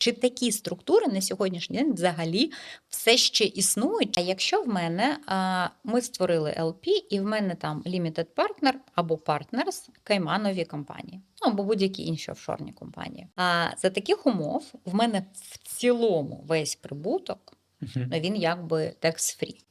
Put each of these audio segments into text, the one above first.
Чи такі структури на сьогоднішній день взагалі все ще існують? А якщо в мене а, ми створили LP, і в мене там limited partner або partners кайманові компанії, ну або будь-які інші офшорні компанії. А за таких умов в мене в цілому весь прибуток ну, він якби tax-free. Чи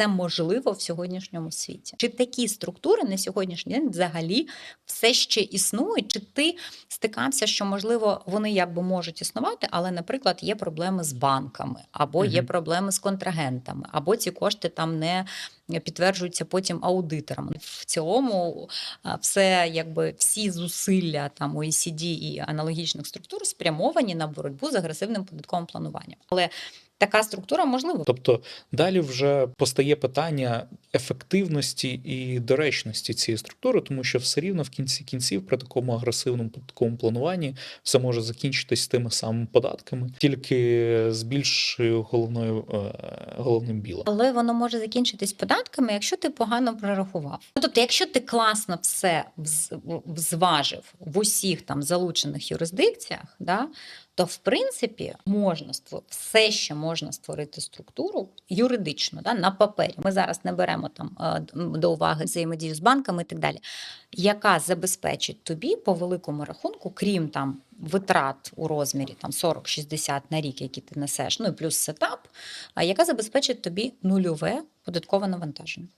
Це можливо в сьогоднішньому світі. Чи такі структури на сьогоднішній день взагалі все ще існують? Чи ти стикався, що можливо вони якби можуть існувати, але, наприклад, є проблеми з банками, або є проблеми з контрагентами, або ці кошти там не підтверджуються потім аудиторами. В цілому все якби всі зусилля там OECD і аналогічних структур спрямовані на боротьбу з агресивним податковим плануванням. Але така структура можлива. Тобто далі вже постає питання ефективності і доречності цієї структури, тому що все рівно в кінці кінців при такому агресивному податковому плануванні все може закінчитись тими самими податками, тільки з більшою головною е, головним білом. Але воно може закінчитись податками, якщо ти погано прорахував. Ну, тобто, якщо ти класно все зважив в усіх там залучених юрисдикціях, да, то в принципі можна ство- все ще можна створити структуру юридично да, на папері. Ми зараз не беремо там е, до уваги взаємодію з банками і так далі, яка забезпечить тобі по великому рахунку, крім там витрат у розмірі там 40-60 на рік, які ти несеш, ну і плюс сетап, яка забезпечить тобі нульове податкове навантаження.